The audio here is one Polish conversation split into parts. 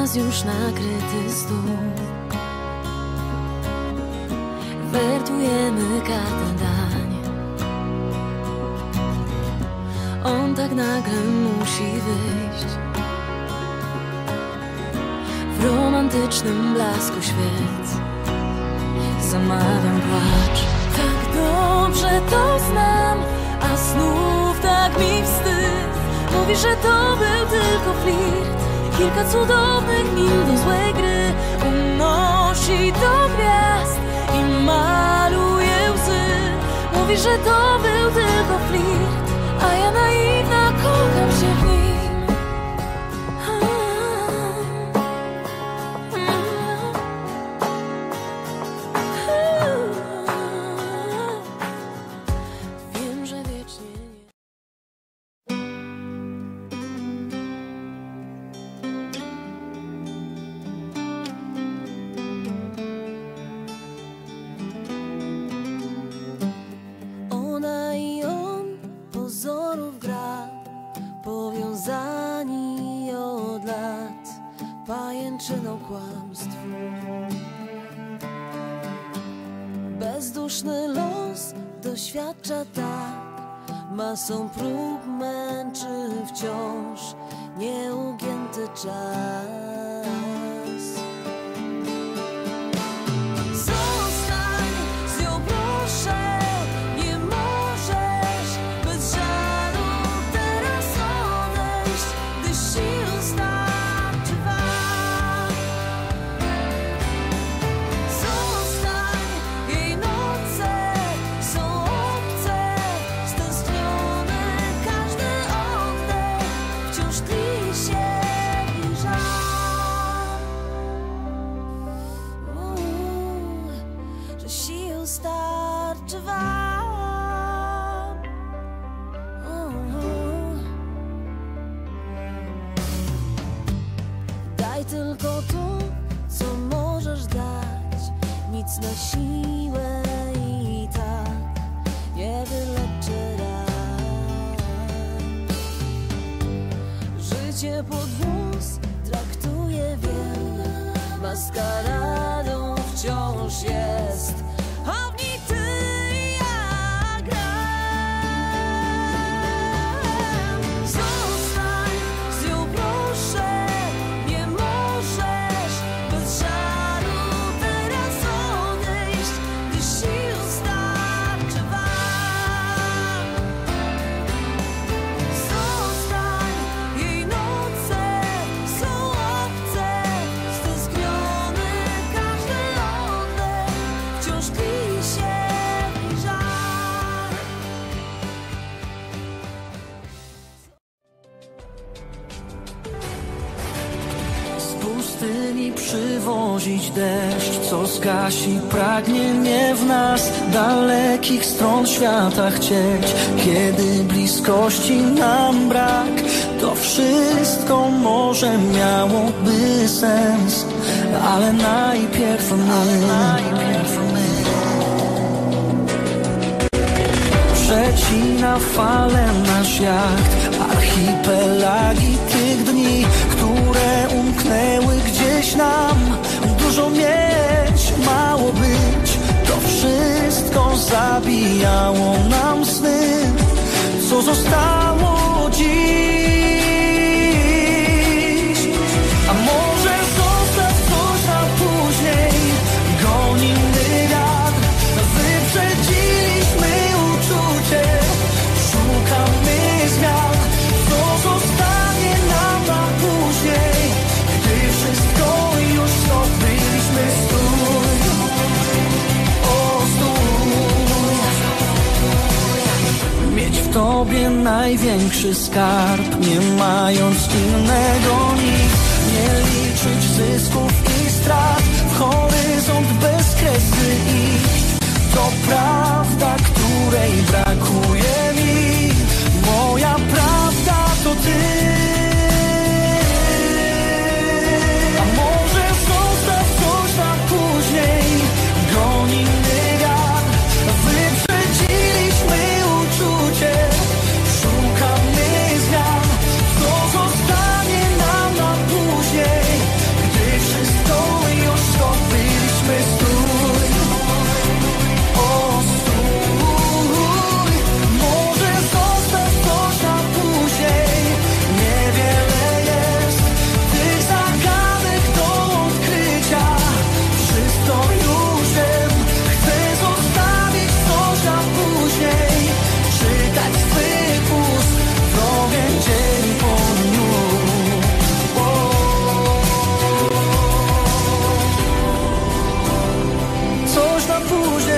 nas już nakryty stół. Wertujemy kartę dań. On tak nagle musi wyjść. W romantycznym blasku świec. Zamawiam płacz. Tak dobrze to znam A znów tak mi wstyd. Mówi, że to był tylko flirt Kilka cudownych minut do złej gry. Unosi do gwiazd i maluje łzy. Mówi, że to był tylko flirt Pajęczyną kłamstw. Bezduszny los doświadcza tak. Masą prób męczy wciąż Nieugięty czas tylko to, co możesz dać. Nic na siłę i tak nie wyleczy ran Życie pod włos traktuje wiem Maskaradą wciąż jest pustyni przywozić deszcz, co zgasi pragnienie w nas dalekich stron świata chcieć. Kiedy bliskości nam brak, to wszystko może miałoby sens, ale najpierw my. Najpierw my. Przecina fale nasz jacht Archipelagi tych dni Które gdzieś nam Dużo mieć, mało być. To wszystko zabijało nam sny. Co zostało dziś największy skarb Nie mając innego nic Nie liczyć zysków i strat fuja.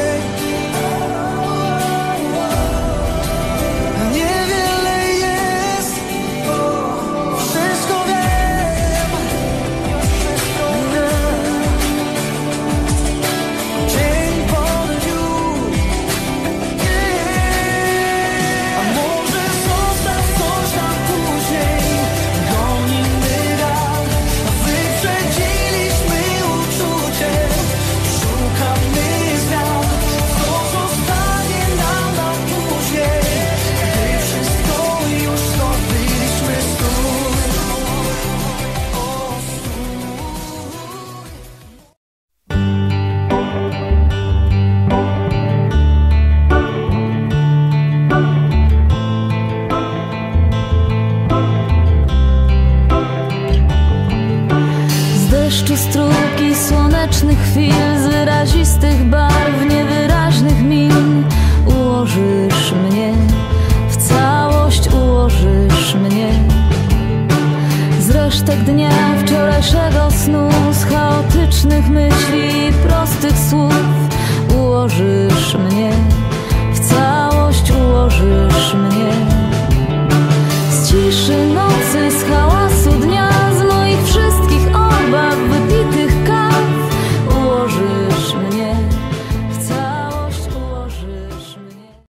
Deszczu strugi słonecznych chwil Z wyrazistych barw, niewyraźnych min. Ułożysz mnie, w całość ułożysz mnie. Z resztek dnia wczorajszego snu Z chaotycznych myśli, prostych słów. Ułożysz mnie, w całość ułożysz mnie